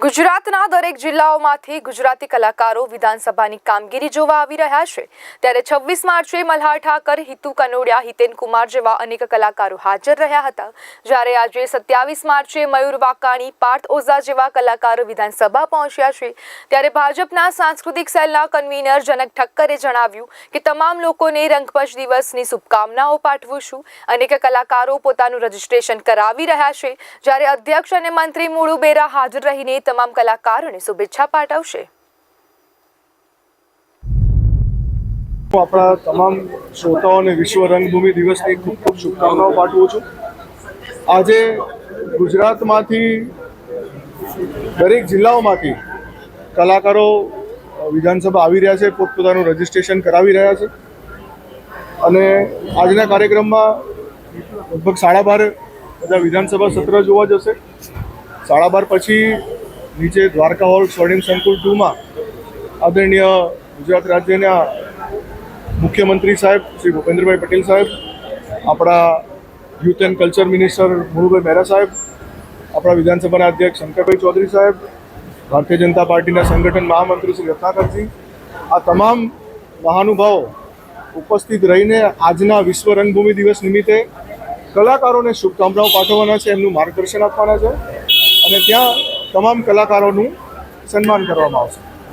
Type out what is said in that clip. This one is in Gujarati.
ગુજરાતના દરેક જિલ્લાઓમાંથી ગુજરાતી કલાકારો વિધાનસભાની કામગીરી જોવા આવી રહ્યા છે. ત્યારે છવ્વીસ માર્ચે મલ્હાર ઠાકર, હિતુ કનોડિયા, હિતેન કુમાર જેવા અનેક કલાકારો હાજર રહ્યા હતા. જ્યારે આજે સત્યાવીસ માર્ચે મયુર વાકાણી, પાર્થ ઓઝા જેવા કલાકારો વિધાનસભા પહોંચ્યા છે. ત્યારે ભાજપના સાંસ્કૃતિક સેલના કન્વીનર જનક ઠક્કરે જણાવ્યું કે તમામ લોકોને રંગપંચ દિવસની શુભકામનાઓ પાઠવું છું અનેક કલાકારો પોતાનું રજીસ્ટ્રેશન કરાવી રહ્યા છે. જ્યારે અધ્યક્ષ અને મંત્રી મુળુ બેરા હાજર રહીને તમામ કલાકારોને શુભેચ્છા પાઠવશે. આપણા તમામ શ્રોતાઓને વિશ્વ રંગભૂમિ દિવસની ખૂબ ખૂબ શુભકામનાઓ પાઠવું છું. આજે ગુજરાતમાંથી દરેક જિલ્લાઓમાંથી કલાકારો વિધાનસભા આવી રહ્યા છે, પોતપોતાનું રજીસ્ટ્રેશન કરાવી રહ્યા છે. અને આજના કાર્યક્રમમાં લગભગ સાડા બાર બધા વિધાનસભા સત્ર જોવા જશે. સાડા બાર પછી નીચે દ્વારકા હોલ, સ્વર્ણિમ સંકુલ ટુમાં આદરણીય ગુજરાત રાજ્યના મુખ્યમંત્રી સાહેબ શ્રી ભૂપેન્દ્રભાઈ પટેલ સાહેબ, આપણા youth and culture minister Mulubhai Mehra સાહેબ, આપણા વિધાનસભાના અધ્યક્ષ શંકરભાઈ ચૌધરી સાહેબ, ભારતીય જનતા પાર્ટીના સંગઠન મહામંત્રી શ્રી રત્નાકરજી, આ તમામ મહાનુભાવો ઉપસ્થિત રહીને આજના વિશ્વ રંગભૂમિ દિવસ નિમિત્તે કલાકારોને શુભકામનાઓ પાઠવવાના છે, એમનું માર્ગદર્શન આપવાના છે. અને ત્યાં તમામ કલાકારોનું સન્માન કરવામાં આવશે.